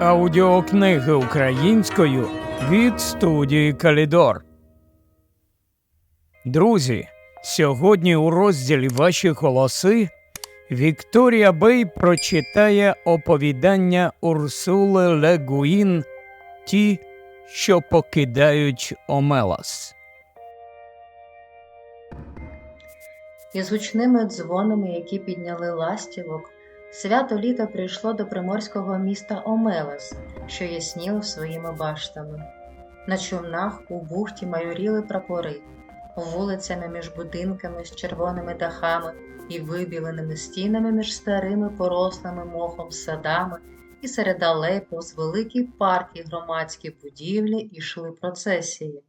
Аудіокниги українською від студії Калідор. Друзі, сьогодні у розділі Ваші голоси Вікторія Бей прочитає оповідання Урсули Легуїн Ті, що покидають Омелас. Із гучними дзвонами, які підняли ластівок, свято літа прийшло до приморського міста Омелес, що ясніло своїми баштами. На човнах у бухті майоріли прапори, вулицями між будинками з червоними дахами і вибіленими стінами між старими порослими мохом садами, і серед алей повз великі парки й громадські будівлі йшли процесії.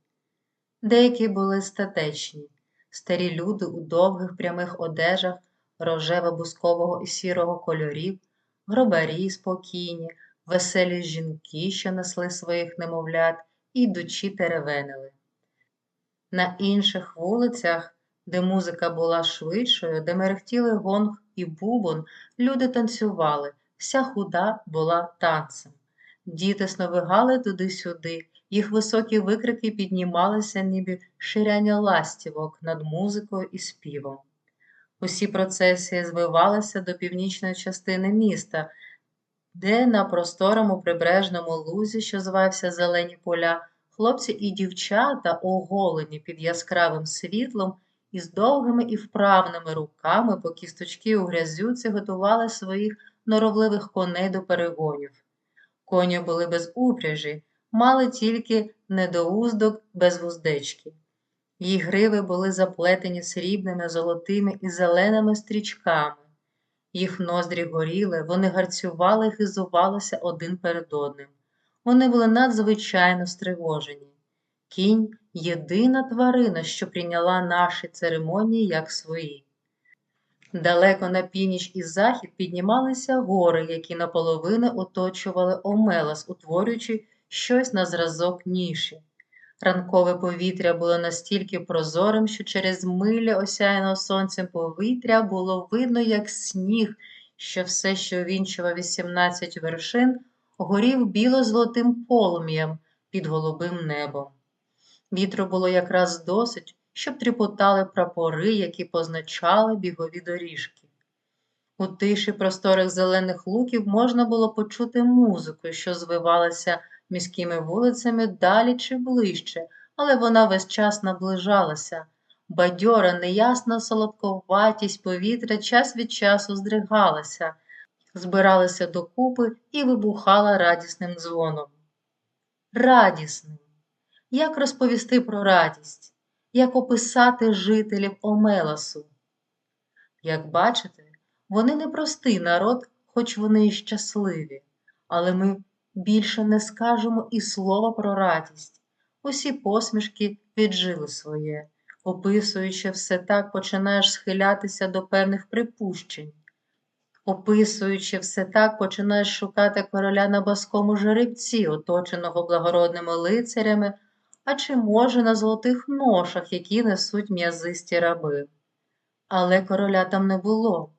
Деякі були статечні. Старі люди у довгих прямих одежах рожево-бускового і сірого кольорів, гробарі спокійні, веселі жінки, що несли своїх немовлят, і йдучи теревенили. На інших вулицях, де музика була швидшою, де мерехтіли гонг і бубон, люди танцювали, вся худа була танцем. Діти сновигали туди-сюди, їх високі викрики піднімалися, ніби ширяння ластівок над музикою і співом. Усі процесії звивалися до північної частини міста, де на просторому прибережному лузі, що звався Зелені поля, хлопці і дівчата, оголені під яскравим світлом, із довгими і вправними руками по кісточки у грязюці готували своїх норовливих коней до перегонів. Коні були без упряжі, мали тільки недоуздок без вуздечки. Її гриви були заплетені срібними, золотими і зеленими стрічками. Їх ноздрі горіли, вони гарцювали і хизувалися один перед одним. Вони були надзвичайно стривожені. Кінь єдина тварина, що прийняла наші церемонії як свої. Далеко на північ і захід піднімалися гори, які наполовину оточували Омелас, утворюючи щось на зразок ніші. Ранкове повітря було настільки прозорим, що через милі осяяного сонцем повітря було видно, як сніг, що все, що вінчував 18 вершин, горів біло-золотим полум'ям під голубим небом. Вітру було якраз досить, щоб тріпотали прапори, які позначали бігові доріжки. У тиші просторих зелених луків можна було почути музику, що звивалася міськими вулицями далі чи ближче, але вона весь час наближалася. Бадьора, неясна солодковатість повітря час від часу здригалася, збиралася докупи і вибухала радісним дзвоном. Радісним. Як розповісти про радість, як описати жителів Омеласу? Як бачите, вони непростий народ, хоч вони й щасливі, але ми більше не скажемо і слова про радість. Усі посмішки віджили своє, описуючи все так, починаєш схилятися до певних припущень. Описуючи все так, починаєш шукати короля на баскому жеребці, оточеного благородними лицарями, а чи, може, на золотих ношах, які несуть м'язисті раби. Але короля там не було.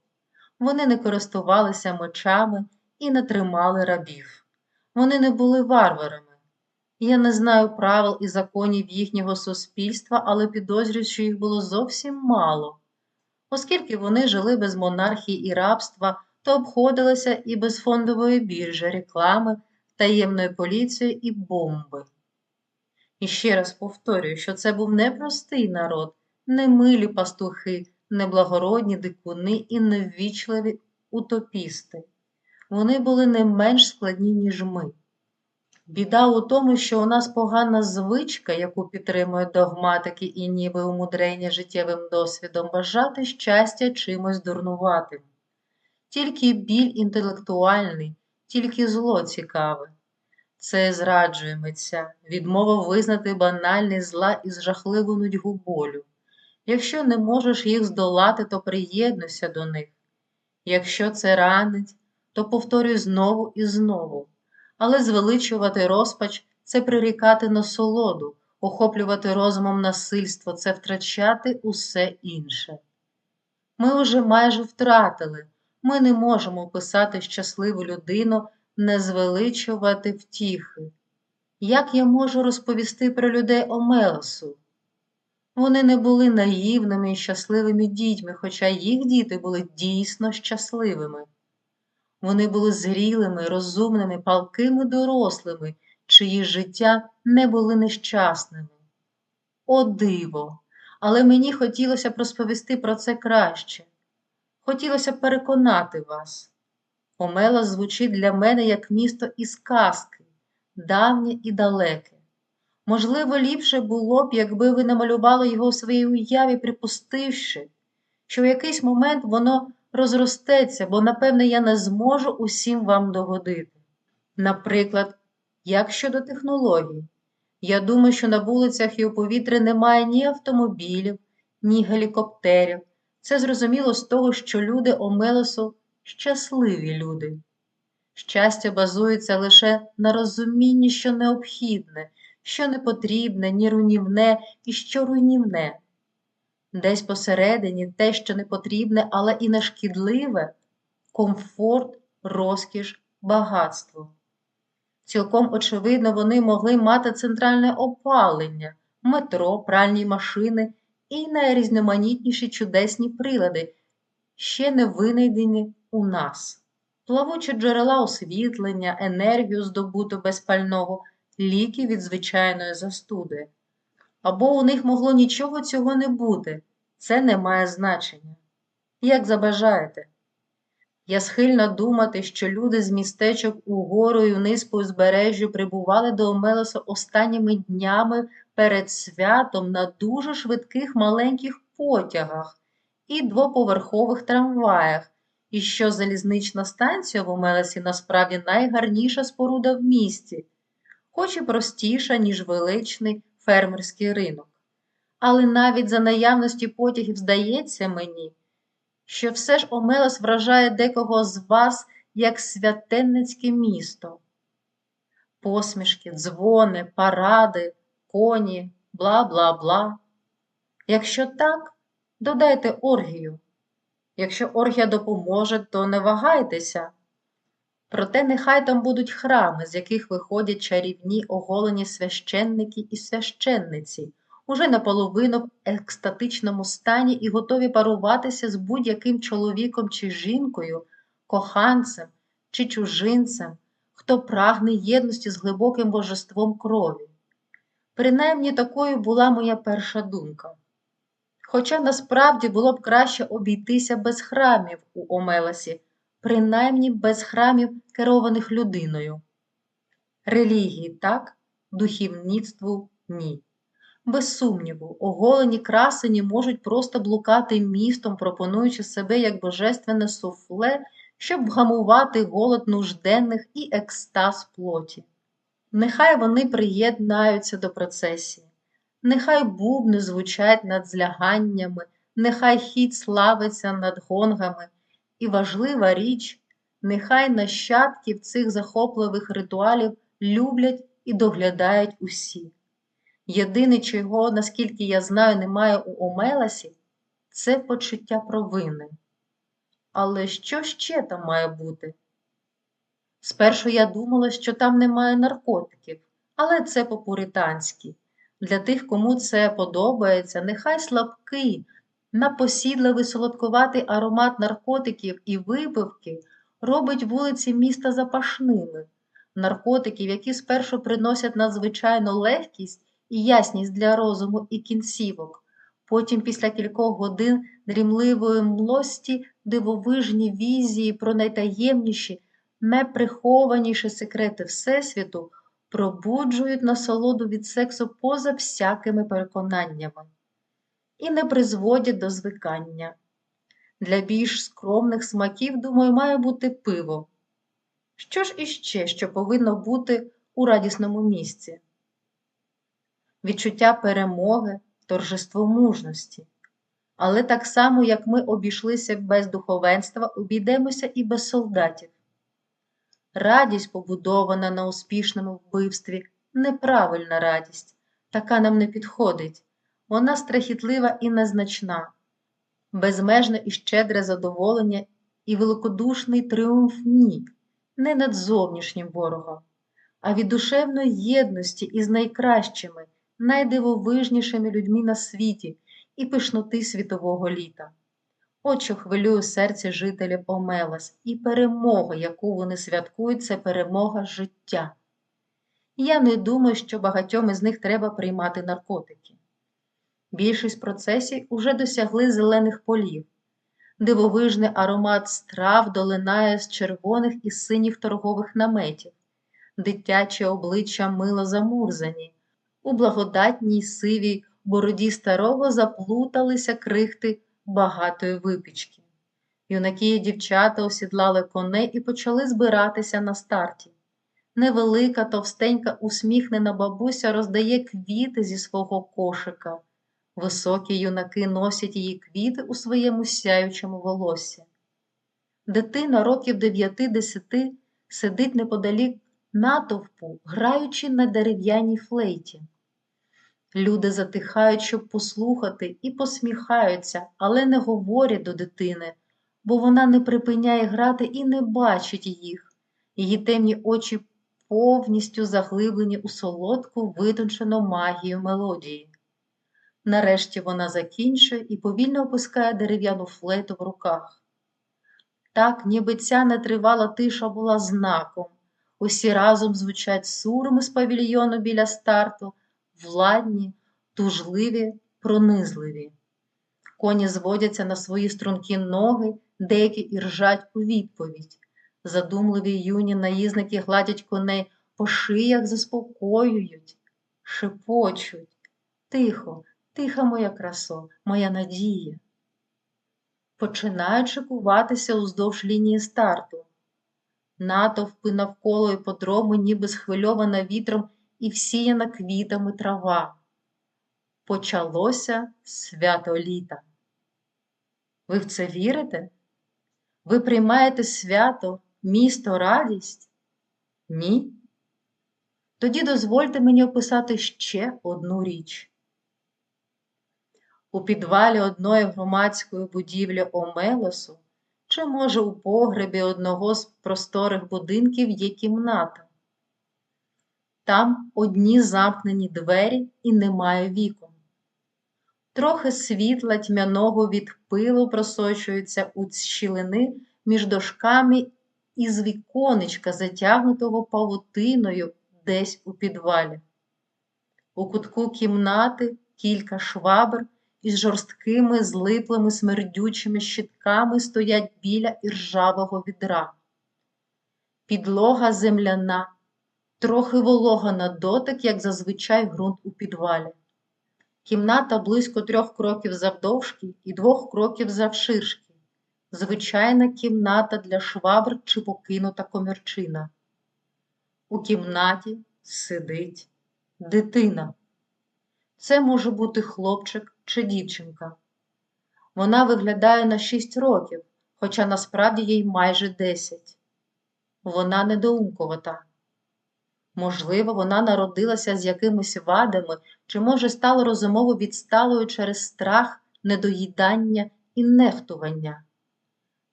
Вони не користувалися мечами і не тримали рабів. Вони не були варварами. Я не знаю правил і законів їхнього суспільства, але підозрюю, що їх було зовсім мало. Оскільки вони жили без монархії і рабства, то обходилися і без фондової біржі, реклами, таємної поліції і бомби. І ще раз повторюю, що це був непростий народ, не милі пастухи, неблагородні дикуни і неввічливі утопісти. Вони були не менш складні, ніж ми. Біда у тому, що у нас погана звичка, яку підтримують догматики і ніби умудрення життєвим досвідом бажати щастя чимось дурнуватим. Тільки біль інтелектуальний, тільки зло цікаве. Це зраджує митця, відмова визнати банальний зла із жахливу нудьгу болю. Якщо не можеш їх здолати, то приєднуйся до них. Якщо це ранить, то повторюй знову і знову. Але звеличувати розпач це прирікати насолоду, охоплювати розумом насильство це втрачати усе інше. Ми уже майже втратили, ми не можемо описати щасливу людину не звеличувати втіхи. Як я можу розповісти про людей Омелосу? Вони не були наївними і щасливими дітьми, хоча їх діти були дійсно щасливими. Вони були зрілими, розумними, палкими дорослими, чиї життя не були нещасними. О, диво! Але мені хотілося б розповісти про це краще. Хотілося б переконати вас. Омела звучить для мене як місто із казки, давнє і далеке. Можливо, ліпше було б, якби ви намалювали його у своїй уяві, припустивши, що в якийсь момент воно розростеться, бо, напевне, я не зможу усім вам догодити. Наприклад, як щодо технологій, я думаю, що на вулицях і у повітрі немає ні автомобілів, ні гелікоптерів. Це зрозуміло з того, що люди Омелосу щасливі люди. Щастя базується лише на розумінні, що необхідне, що не потрібне, ні руйнівне і що руйнівне. Десь посередині те, що не потрібне, але і не шкідливе комфорт, розкіш, багатство. Цілком очевидно, вони могли мати центральне опалення, метро, пральні машини і найрізноманітніші чудесні прилади, ще не винайдені у нас. Плавучі джерела освітлення, енергію, здобуту без пального, ліки від звичайної застуди. Або у них могло нічого цього не бути, це не має значення. Як забажаєте. Я схильна думати, що люди з містечок угору і вниз по узбережжю прибували до Омелоса останніми днями перед святом на дуже швидких маленьких потягах і двоповерхових трамваях, і що залізнична станція в Омелесі насправді найгарніша споруда в місті, хоч і простіша, ніж величний фермерський ринок. Але навіть за наявності потягів здається мені, що все ж Омелос вражає декого з вас як святенницьке місто. Посмішки, дзвони, паради, коні, бла бла бла. Якщо так, додайте оргію. Якщо оргія допоможе, то не вагайтеся. Проте нехай там будуть храми, з яких виходять чарівні оголені священники і священниці, уже наполовину в екстатичному стані і готові паруватися з будь-яким чоловіком чи жінкою, коханцем чи чужинцем, хто прагне єдності з глибоким божеством крові. Принаймні такою була моя перша думка. Хоча насправді було б краще обійтися без храмів у Омеласі, принаймні без храмів, керованих людиною. Релігії так, духівництву ні. Без сумніву, оголені красені можуть просто блукати містом, пропонуючи себе як божественне суфле, щоб вгамувати голод нужденних і екстаз плоті. Нехай вони приєднаються до процесії, нехай бубни звучать над зляганнями, нехай хід славиться над гонгами, і важлива річ, нехай нащадків цих захопливих ритуалів люблять і доглядають усі. Єдине, чого, наскільки я знаю, немає у Омеласі, це почуття провини. Але що ще там має бути? Спершу я думала, що там немає наркотиків, але це по-пуританськи. Для тих, кому це подобається, нехай слабкий, напосідливий солодкуватий аромат наркотиків і випивки робить вулиці міста запашними, наркотиків, які спершу приносять надзвичайну легкість і ясність для розуму і кінцівок, потім після кількох годин дрімливої млості дивовижні візії про найтаємніші, найприхованіші секрети Всесвіту пробуджують насолоду від сексу поза всякими переконаннями і не призводять до звикання. Для більш скромних смаків, думаю, має бути пиво. Що ж іще, що повинно бути у радісному місці? Відчуття перемоги, торжество мужності. Але так само, як ми обійшлися без духовенства, обійдемося і без солдатів. Радість, побудована на успішному вбивстві, неправильна радість, така нам не підходить, вона страхітлива і незначна, безмежне і щедре задоволення і великодушний тріумф ні, не над зовнішнім ворогом, а від душевної єдності із найкращими, найдивовижнішими людьми на світі і пишноти світового літа. От що хвилює серце жителів Омелас, і перемога, яку вони святкують, це перемога життя. Я не думаю, що багатьом із них треба приймати наркотики. Більшість процесів уже досягли зелених полів. Дивовижний аромат страв долинає з червоних і синіх торгових наметів, дитячі обличчя мило замурзані, у благодатній сивій бороді старого заплуталися крихти багатої випічки. Юнаки і дівчата осідлали коней і почали збиратися на старті. Невелика, товстенька, усміхнена бабуся роздає квіти зі свого кошика. Високі юнаки носять її квіти у своєму сяючому волоссі. Дитина років дев'яти-десяти сидить неподалік натовпу, граючи на дерев'яній флейті. Люди затихають, щоб послухати, і посміхаються, але не говорять до дитини, бо вона не припиняє грати і не бачить їх. Її темні очі повністю заглиблені у солодку витончену магію мелодії. Нарешті вона закінчує і повільно опускає дерев'яну флейту в руках. Так, ніби ця нетривала тиша була знаком. Усі разом звучать сурми з павільйону біля старту, владні, тужливі, пронизливі. Коні зводяться на свої стрункі ноги, деякі і ржать у відповідь. Задумливі юні наїзники гладять коней по шиях, заспокоюють, шепочуть. Тихо, тиха моя красо, моя надія. Починають шикуватися уздовж лінії старту. Натовпи навколо іподрому, ніби схвильована вітром і всіяна квітами трава. Почалося свято літа. Ви в це вірите? Ви приймаєте свято, місто, радість? Ні? Тоді дозвольте мені описати ще одну річ. У підвалі одної громадської будівлі Омелосу, чи, може, у погребі одного з просторих будинків є кімната. Там одні замкнені двері і немає вікон. Трохи світла тьмяного від пилу просочується у щілини між дошками із віконечка, затягнутого павутиною десь у підвалі. У кутку кімнати кілька швабр із жорсткими, злиплими, смердючими щитками стоять біля іржавого відра. Підлога земляна, трохи волога на дотик, як зазвичай ґрунт у підвалі. Кімната близько трьох кроків завдовжки і двох кроків завширшки. Звичайна кімната для швабр чи покинута комірчина. У кімнаті сидить дитина. Це може бути хлопчик чи дівчинка. Вона виглядає на 6 років, хоча насправді їй майже 10. Вона недоумкувата. Можливо, вона народилася з якимись вадами, чи, може, стала розумово відсталою через страх, недоїдання і нехтування.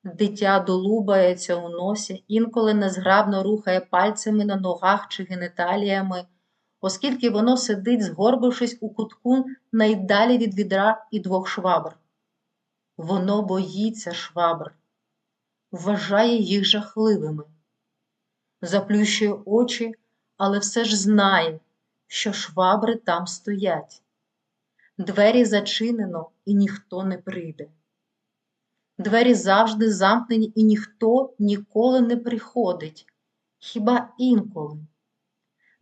Дитя долубається у носі, інколи незграбно рухає пальцями на ногах чи генеталіями, оскільки воно сидить, згорбившись у кутку найдалі від відра і двох швабр. Воно боїться швабр, вважає їх жахливими, заплющує очі, але все ж знає, що швабри там стоять. Двері зачинено і ніхто не прийде. Двері завжди замкнені, і ніхто ніколи не приходить, хіба інколи.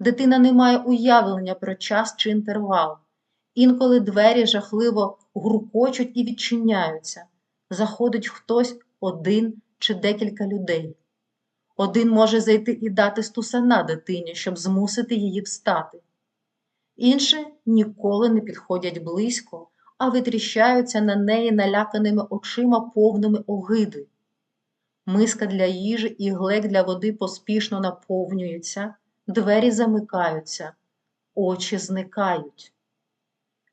Дитина не має уявлення про час чи інтервал. Інколи двері жахливо гуркочуть і відчиняються. Заходить хтось один чи декілька людей. Один може зайти і дати стусана дитині, щоб змусити її встати. Інші ніколи не підходять близько, а витріщаються на неї наляканими очима повними огиди. Миска для їжі і глек для води поспішно наповнюються, двері замикаються, очі зникають.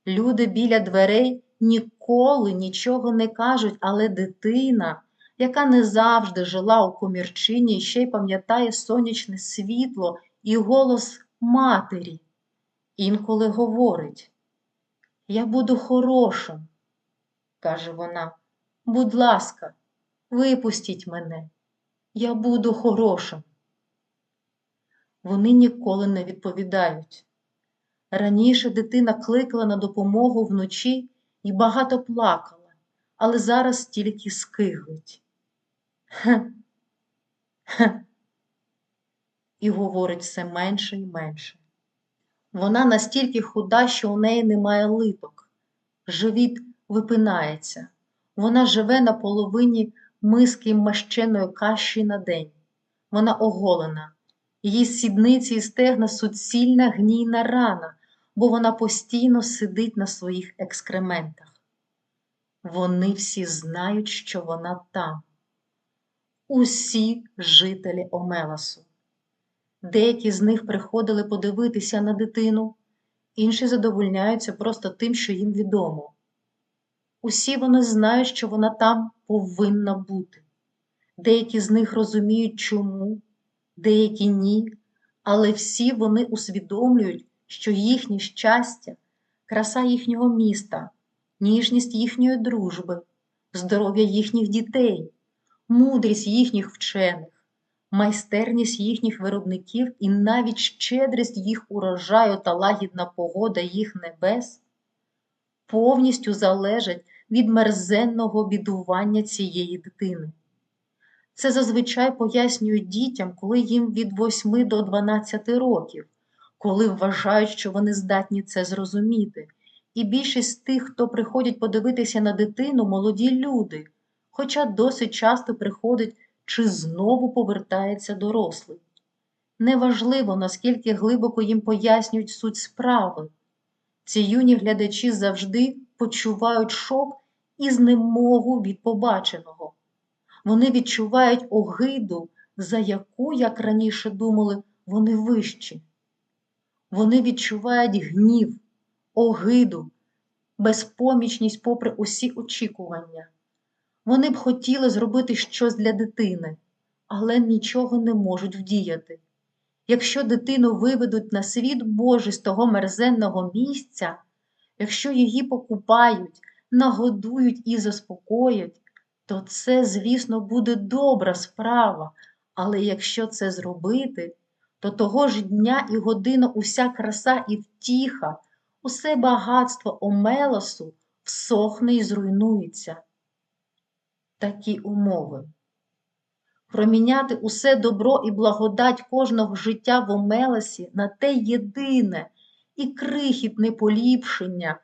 Люди біля дверей ніколи нічого не кажуть, але дитина, яка не завжди жила у комірчині ще й пам'ятає сонячне світло і голос матері, інколи говорить: Я буду хорошим, каже вона, будь ласка, випустіть мене, я буду хорошим. Вони ніколи не відповідають. Раніше дитина кликала на допомогу вночі і багато плакала, але зараз тільки скиглить. Хе, хе. І говорить все менше і менше. Вона настільки худа, що у неї немає литок. Живіт випинається. Вона живе на половині миски мащеної каші на день. Вона оголена. Її сідниці і стегна суцільна гнійна рана, бо вона постійно сидить на своїх екскрементах. Вони всі знають, що вона там. Усі жителі Омеласу. Деякі з них приходили подивитися на дитину, інші задовольняються просто тим, що їм відомо. Усі вони знають, що вона там повинна бути. Деякі з них розуміють, чому, деякі ні, але всі вони усвідомлюють, що їхнє щастя, краса їхнього міста, ніжність їхньої дружби, здоров'я їхніх дітей, мудрість їхніх вчених, майстерність їхніх виробників і навіть щедрість їх урожаю та лагідна погода їх небес повністю залежать від мерзенного бідування цієї дитини. Це зазвичай пояснюють дітям, коли їм від 8 до 12 років, коли вважають, що вони здатні це зрозуміти. І більшість тих, хто приходять подивитися на дитину, молоді люди, хоча досить часто приходить чи знову повертається дорослий. Неважливо, наскільки глибоко їм пояснюють суть справи. Ці юні глядачі завжди почувають шок і знемогу від побаченого. Вони відчувають огиду, за яку, як раніше думали, вони вищі. Вони відчувають гнів, огиду, безпомічність попри усі очікування. Вони б хотіли зробити щось для дитини, але нічого не можуть вдіяти. Якщо дитину виведуть на світ Божий з того мерзенного місця, якщо її покупають, нагодують і заспокоять, то це, звісно, буде добра справа, але якщо це зробити, то того ж дня і година уся краса і втіха, усе багатство Омелосу всохне і зруйнується. Такі умови. Проміняти усе добро і благодать кожного життя в Омелосі на те єдине і крихітне поліпшення,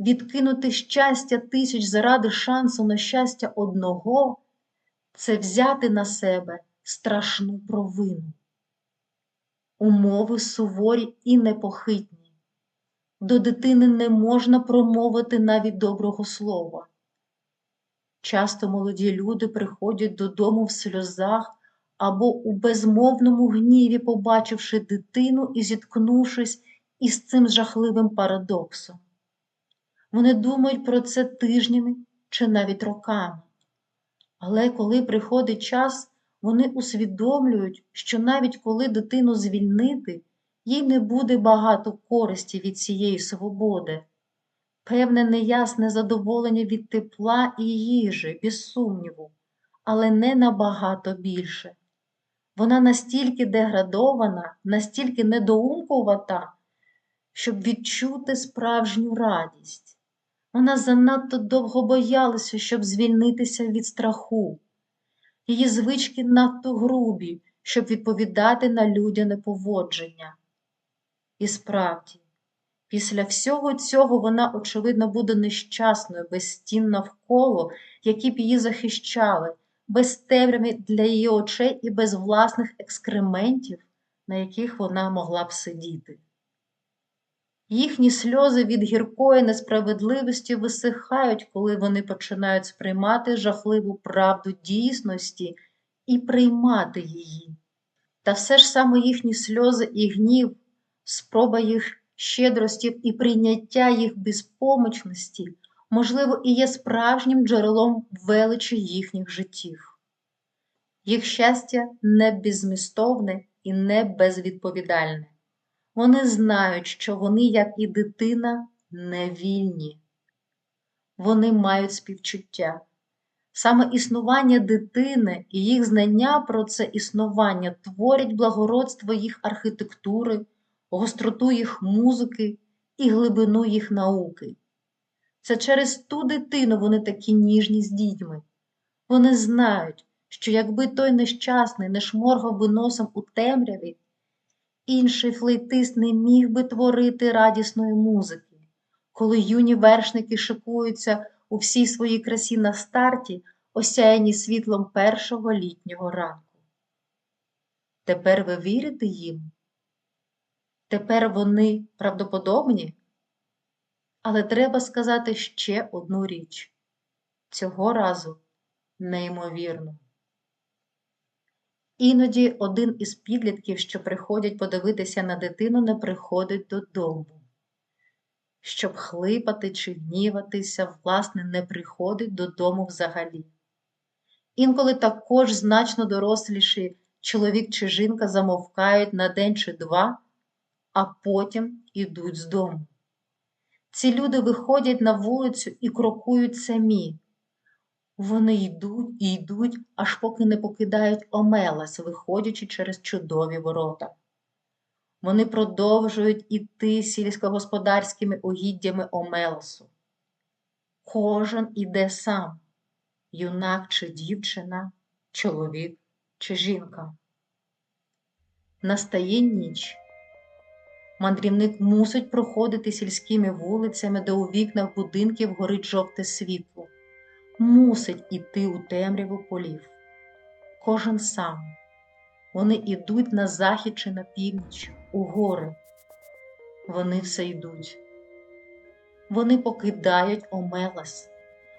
відкинути щастя тисяч заради шансу на щастя одного, це взяти на себе страшну провину. Умови суворі і непохитні. До дитини не можна промовити навіть доброго слова. Часто молоді люди приходять додому в сльозах або у безмовному гніві, побачивши дитину і зіткнувшись із цим жахливим парадоксом. Вони думають про це тижнями чи навіть роками. Але коли приходить час, вони усвідомлюють, що навіть коли дитину звільнити, їй не буде багато користі від цієї свободи. Певне неясне задоволення від тепла і їжі, без сумніву, але не набагато більше. Вона настільки деградована, настільки недоумкувата, щоб відчути справжню радість. Вона занадто довго боялася, щоб звільнитися від страху. Її звички надто грубі, щоб відповідати на людяне поводження. І справді, після всього цього вона, очевидно, буде нещасною, без стін навколо, які б її захищали, без темряви для її очей і без власних екскрементів, на яких вона могла б сидіти. Їхні сльози від гіркої несправедливості висихають, коли вони починають сприймати жахливу правду дійсності і приймати її. Та все ж саме їхні сльози і гнів, спроба їх щедрості і прийняття їх безпомічності, можливо, і є справжнім джерелом величі їхніх життів. Їх щастя не беззмістовне і не безвідповідальне. Вони знають, що вони, як і дитина, не вільні. Вони мають співчуття. Саме існування дитини і їх знання про це існування творять благородство їх архітектури, гостроту їх музики і глибину їх науки. Це через ту дитину вони такі ніжні з дітьми. Вони знають, що якби той нещасний не шморгав би носом у темряві, інший флейтист не міг би творити радісної музики, коли юні вершники шикуються у всій своїй красі на старті, осяяні світлом першого літнього ранку. Тепер ви вірите їм? Тепер вони правдоподобні? Але треба сказати ще одну річ цього разу неймовірно. Іноді один із підлітків, що приходять подивитися на дитину, не приходить додому. Щоб хлипати чи гніватися, власне, не приходить додому взагалі. Інколи також значно доросліші чоловік чи жінка замовкають на день чи два, а потім ідуть з дому. Ці люди виходять на вулицю і крокують самі. Вони йдуть і йдуть, аж поки не покидають Омелас, виходячи через чудові ворота. Вони продовжують іти сільськогосподарськими угіддями Омеласу. Кожен іде сам юнак чи дівчина, чоловік чи жінка. Настає ніч. Мандрівник мусить проходити сільськими вулицями, де у вікнах будинків горить жовте світло, мусить іти у темряву полів. Кожен сам. Вони йдуть на захід чи на північ, у гори. Вони все йдуть. Вони покидають Омелас.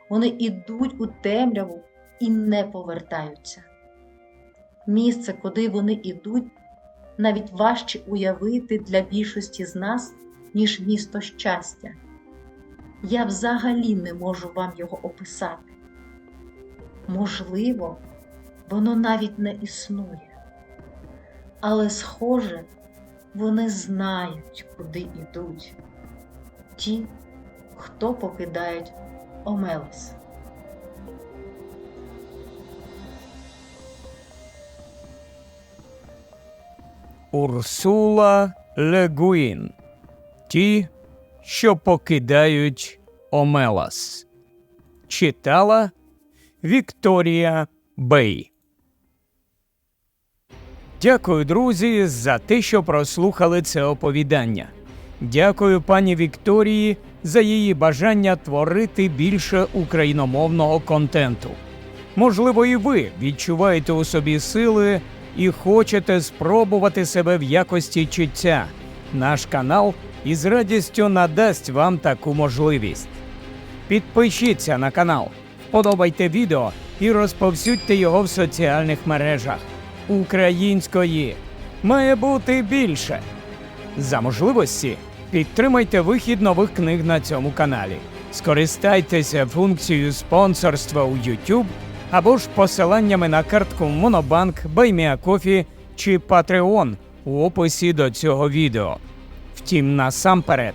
Вони йдуть у темряву і не повертаються. Місце, куди вони йдуть, навіть важче уявити для більшості з нас, ніж місто щастя. Я взагалі не можу вам його описати. Можливо, воно навіть не існує. Але, схоже, вони знають, куди йдуть ті, хто покидають Омелес. Урсула Легуїн. Ті, що покидають Омелас. Читала Вікторія Бей. Дякую, друзі, за те, що прослухали це оповідання. Дякую пані Вікторії за її бажання творити більше україномовного контенту. Можливо, і ви відчуваєте у собі сили і хочете спробувати себе в якості чиття. Наш канал із радістю надасть вам таку можливість. Підпишіться на канал, вподобайте відео і розповсюдьте його в соціальних мережах. Української має бути більше. За можливості підтримайте вихід нових книг на цьому каналі. Скористайтеся функцією спонсорства у YouTube або ж посиланнями на картку Монобанк, Байміакофі чи Patreon у описі до цього відео. Втім, насамперед,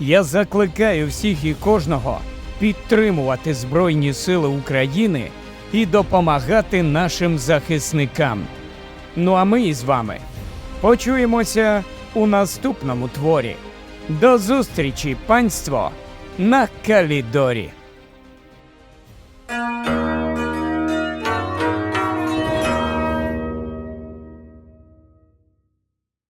я закликаю всіх і кожного підтримувати Збройні Сили України і допомагати нашим захисникам. Ну а ми з вами почуємося у наступному творі. До зустрічі, панство, на Калідорі!